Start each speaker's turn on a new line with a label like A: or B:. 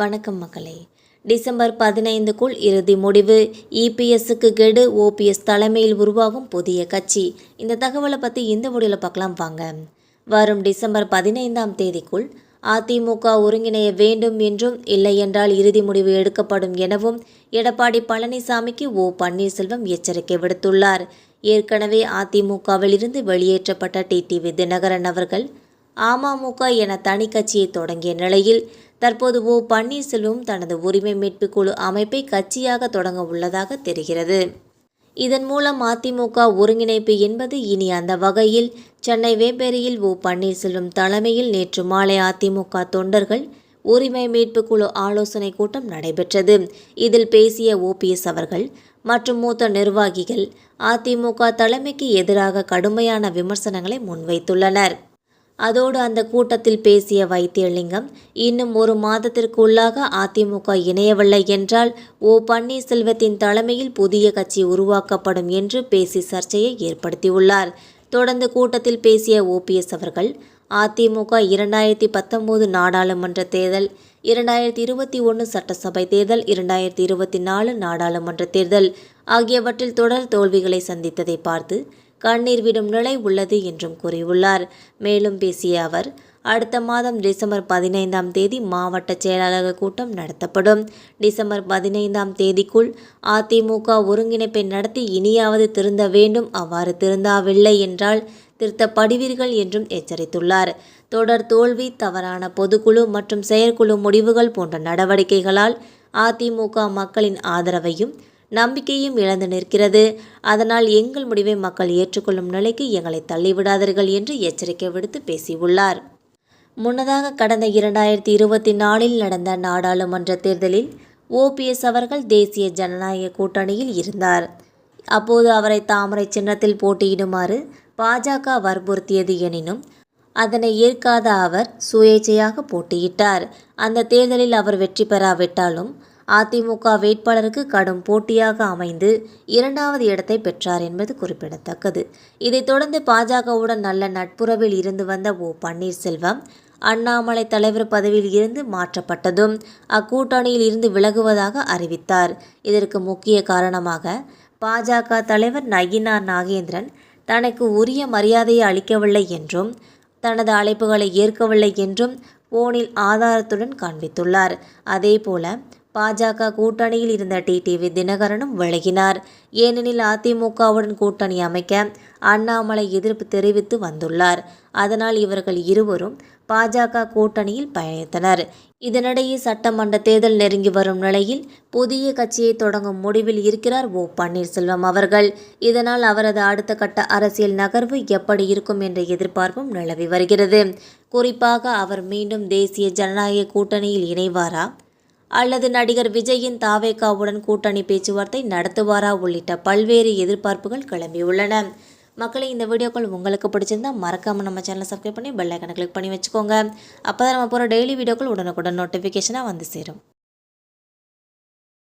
A: வணக்கம் மகளே டிசம்பர் பதினைந்துக்குள் இறுதி முடிவு. இபிஎஸ்க்கு கெடு ஓபிஎஸ் தலைமையில் உருவாகும் புதிய கட்சி. இந்த தகவலை பற்றி இந்த முடிவில் பார்க்கலாம் வாங்க. வரும் டிசம்பர் பதினைந்தாம் தேதிக்குள் அதிமுக ஒருங்கிணைய வேண்டும் என்றும் இல்லை என்றால் இறுதி முடிவு எடுக்கப்படும் எனவும் எடப்பாடி பழனிசாமிக்கு ஓ பன்னீர்செல்வம் எச்சரிக்கை விடுத்துள்ளார். ஏற்கனவே அதிமுகவில் இருந்து வெளியேற்றப்பட்ட டிடிவி தினகரன் அவர்கள் அமமுக என தனி கட்சியை தொடங்கிய நிலையில் தற்போது ஓ பன்னீர்செல்வம் தனது உரிமை மீட்பு குழு அமைப்பை கட்சியாக தொடங்க உள்ளதாக தெரிகிறது. இதன் மூலம் அதிமுக ஒருங்கிணைப்பு என்பது இனி அந்த வகையில் சென்னை வேப்பேரியில் ஓ பன்னீர்செல்வம் தலைமையில் நேற்று மாலை அதிமுக தொண்டர்கள் உரிமை மீட்பு குழு ஆலோசனை கூட்டம் நடைபெற்றது. இதில் பேசிய ஓபிஎஸ் அவர்கள் மற்றும் மூத்த நிர்வாகிகள் அதிமுக தலைமைக்கு எதிராக கடுமையான விமர்சனங்களை முன்வைத்துள்ளனர். அதோடு அந்த கூட்டத்தில் பேசிய வைத்தியலிங்கம் இன்னும் ஒரு மாதத்திற்குள்ளாக அதிமுக இணையவில்லை என்றால் ஓ பன்னீர்செல்வத்தின் தலைமையில் புதிய கட்சி உருவாக்கப்படும் என்று பேசி சர்ச்சையை ஏற்படுத்தியுள்ளார். தொடர்ந்து கூட்டத்தில் பேசிய ஓபிஎஸ் அவர்கள் அதிமுக இரண்டாயிரத்தி பத்தொம்போது நாடாளுமன்ற தேர்தல் இரண்டாயிரத்தி இருபத்தி ஒன்று சட்டசபை தேர்தல் இரண்டாயிரத்தி இருபத்தி நாலு நாடாளுமன்ற தேர்தல் ஆகியவற்றில் தொடர் தோல்விகளை சந்தித்ததை பார்த்து கண்ணீர் விடும் நிலை உள்ளது என்றும் கூறியுள்ளார். மேலும் பேசிய அவர் அடுத்த மாதம் டிசம்பர் பதினைந்தாம் தேதி மாவட்ட செயலாளர்கள் கூட்டம் நடத்தப்படும். டிசம்பர் பதினைந்தாம் தேதிக்குள் அதிமுக ஒருங்கிணைப்பை நடத்தி இனியாவது திருந்த வேண்டும் அவ்வாறு திருந்தாவில்லை என்றால் திருத்தப்படுவீர்கள் என்றும் எச்சரித்துள்ளார். தொடர் தோல்வி தவறான பொதுக்குழு மற்றும் செயற்குழு முடிவுகள் போன்ற நடவடிக்கைகளால் அதிமுக மக்களின் ஆதரவையும் நம்பிக்கையும் இழந்து நிற்கிறது. அதனால் எங்கள் முடிவை மக்கள் ஏற்றுக்கொள்ளும் நிலைக்கு எங்களை தள்ளிவிடாதீர்கள் என்று எச்சரிக்கை விடுத்து பேசியுள்ளார். முன்னதாக கடந்த இரண்டாயிரத்தி இருபத்தி நாலில் நடந்த நாடாளுமன்ற தேர்தலில் ஓபிஎஸ் அவர்கள் தேசிய ஜனநாயக கூட்டணியில் இருந்தார். அப்போது அவரை தாமரை சின்னத்தில் போட்டியிடுமாறு பாஜக வற்புறுத்தியது எனினும் அதனை ஏற்காத அவர் சுயேட்சையாக போட்டியிட்டார். அந்த தேர்தலில் அவர் வெற்றி பெறாவிட்டாலும் அதிமுக வேட்பாளருக்கு கடும் போட்டியாக அமைந்து இரண்டாவது இடத்தை பெற்றார் என்பது குறிப்பிடத்தக்கது. இதைத் தொடர்ந்து பாஜகவுடன் நல்ல நட்புறவில் இருந்து வந்த ஓ பன்னீர்செல்வம் அண்ணாமலை தலைவர் பதவியில் இருந்து மாற்றப்பட்டதும் அக்கூட்டணியில் இருந்து விலகுவதாக அறிவித்தார். இதற்கு முக்கிய காரணமாக பாஜக தலைவர் நயினார் நாகேந்திரன் தனக்கு உரிய மரியாதையை அளிக்கவில்லை என்றும் தனது அழைப்புகளை ஏற்கவில்லை என்றும் போனில் ஆதாரத்துடன் காண்பித்துள்ளார். அதேபோல பாஜக கூட்டணியில் இருந்த டிடிவி தினகரனும் விலகினார். ஏனெனில் அதிமுகவுடன் கூட்டணி அமைக்க அண்ணாமலை எதிர்ப்பு தெரிவித்து வந்துள்ளார். அதனால் இவர்கள் இருவரும் பாஜக கூட்டணியில் பயணித்தனர். இதனிடையே சட்டமன்ற தேர்தல் நெருங்கி வரும் நிலையில் புதிய கட்சியை தொடங்கும் முடிவில் இருக்கிறார் ஓ பன்னீர்செல்வம் அவர்கள். இதனால் அவரது அடுத்த கட்ட அரசியல் நகர்வு எப்படி இருக்கும் என்ற எதிர்பார்ப்பும் நிலவி வருகிறது. குறிப்பாக அவர் மீண்டும் தேசிய ஜனநாயக கூட்டணியில் இணைவாரா? அல்லது நடிகர் விஜயின் தாவேகாவுடன் கூட்டணி பேச்சுவார்த்தை நடத்துவாரா உள்ளிட்ட பல்வேறு எதிர்பார்ப்புகள் கிளம்பியுள்ளன. மக்களை இந்த வீடியோக்கள் உங்களுக்கு பிடிச்சிருந்தா மறக்காமல் நம்ம சேனலை சப்ஸ்கிரைப் பண்ணி பெல் ஐக்கனை கிளிக் பண்ணி வச்சுக்கோங்க. அப்போ தான் நம்ம போகிற டெய்லி வீடியோக்கள் உடனுக்குடன் நோட்டிஃபிகேஷனாக வந்து சேரும்.